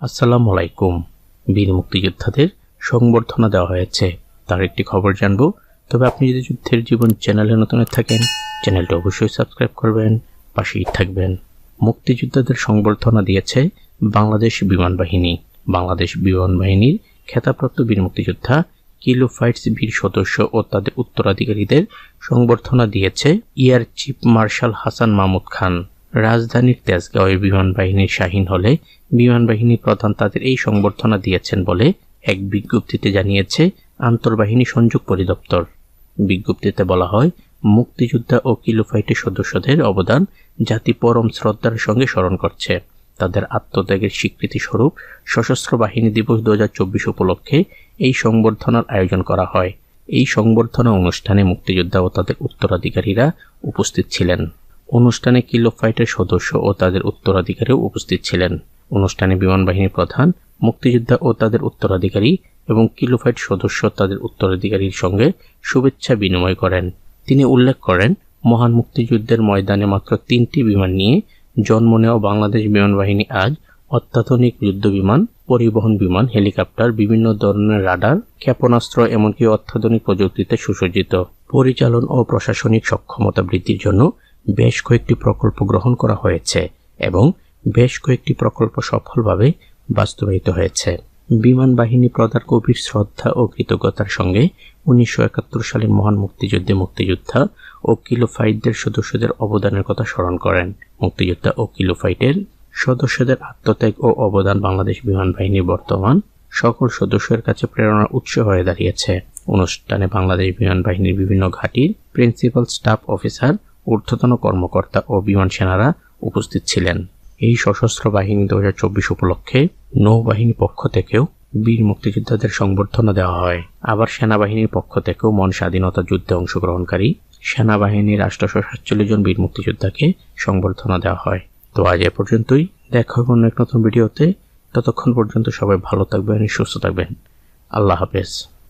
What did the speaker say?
আসসালামু আলাইকুম। বীর মুক্তিযোদ্ধাদের সংবর্ধনা দেওয়া হয়েছে। তার একটি খবর জানব। তবে আপনি যদি যুদ্ধের জীবন চ্যানেলে নতুন থাকেন, চ্যানেলটি অবশ্যই সাবস্ক্রাইব করবেন, পাশেই থাকবেন। মুক্তিযোদ্ধাদের সংবর্ধনা দিয়েছে বাংলাদেশ বিমান বাহিনী। বাংলাদেশ বিমান বাহিনীর খেতাপ্রাপ্ত বীর মুক্তিযোদ্ধা, কিলো ফাইটস বীর সদস্য ও তাদের উত্তরাধিকারীদের সংবর্ধনা দিয়েছে air chief marshal Hasan Mahmud Khan. রাজধানীর তেজগাঁওয়ের বিমান বাহিনীর শাহীন হলে বিমান বাহিনী প্রধান তাদের এই সংবর্ধনা দিয়েছেন বলে এক বিজ্ঞপ্তিতে জানিয়েছে আন্তর্বাহিনী সংযোগ পরিদপ্তর। বিজ্ঞপ্তিতে বলা হয়, মুক্তিযোদ্ধা ও কিলোফাইটের সদস্যদের অবদান জাতি পরম শ্রদ্ধার সঙ্গে স্মরণ করছে। তাদের আত্মত্যাগের স্বীকৃতি স্বরূপ সশস্ত্র বাহিনী দিবস দু হাজার চব্বিশ উপলক্ষে এই সংবর্ধনার আয়োজন করা হয়। এই সংবর্ধনা অনুষ্ঠানে মুক্তিযোদ্ধা ও তাদের উত্তরাধিকারীরা উপস্থিত ছিলেন। অনুষ্ঠানে কিলো ফাইটের সদস্য ও তাদের উত্তরাধিকারীও উপস্থিত ছিলেন। অনুষ্ঠানে বিমান বাহিনীর প্রধান, মুক্তিযোদ্ধা ও তাদের উত্তরাধিকারী এবং কিলোফাইট সদস্য তাদের উত্তরাধিকারীর সঙ্গে শুভেচ্ছা বিনিময় করেন। তিনি উল্লেখ করেন, মহান মুক্তিযুদ্ধের ময়দানে মাত্র তিনটি বিমান নিয়ে জন্ম নেওয়া বাংলাদেশ বিমান বাহিনী আজ অত্যাধুনিক যুদ্ধ বিমান, পরিবহন বিমান, হেলিকপ্টার, বিভিন্ন ধরনের রাডার, ক্ষেপণাস্ত্র এমনকি অত্যাধুনিক প্রযুক্তিতে সুসজ্জিত। পরিচালন ও প্রশাসনিক সক্ষমতা বৃদ্ধির জন্য বেশ কয়েকটি প্রকল্প গ্রহণ করা হয়েছে এবং বেশ কয়েকটি প্রকল্প সফলভাবে বাস্তবায়িত হয়েছে। বিমান বাহিনী প্রদার গভীর শ্রদ্ধা ও কৃতজ্ঞতার সঙ্গে উনিশশো একাত্তর সালের মহান মুক্তিযুদ্ধে মুক্তিযোদ্ধা ও কিলোফাইটদের সদস্যদের অবদানের কথা স্মরণ করেন। মুক্তিযোদ্ধা ও কিলোফাইটের সদস্যদের আত্মত্যাগ ও অবদান বাংলাদেশ বিমান বাহিনীর বর্তমান সকল সদস্যের কাছে প্রেরণার উৎস হয়ে দাঁড়িয়েছে। অনুষ্ঠানে বাংলাদেশ বিমান বাহিনীর বিভিন্ন ঘাঁটির প্রিন্সিপাল, স্টাফ অফিসার ঊর্ধ্বতন কর্মকর্তা ও বিমান সেনারা উপস্থিত ছিলেন। এই সশস্ত্র বাহিনী দু হাজার চব্বিশ উপলক্ষে নৌবাহিনী পক্ষ থেকেও বীর মুক্তিযোদ্ধাদের সংবর্ধনা দেওয়া হয়। আবার সেনাবাহিনীর পক্ষ থেকেও মন স্বাধীনতা যুদ্ধে অংশগ্রহণকারী সেনাবাহিনীর আটশোশো সাতচল্লিশ জন বীর মুক্তিযোদ্ধাকে সংবর্ধনা দেওয়া হয়। তো আজ এ পর্যন্তই। দেখা হবে অন্য এক নতুন ভিডিওতে। ততক্ষণ পর্যন্ত সবাই ভালো থাকবেন, সুস্থ থাকবেন। আল্লাহ হাফেজ।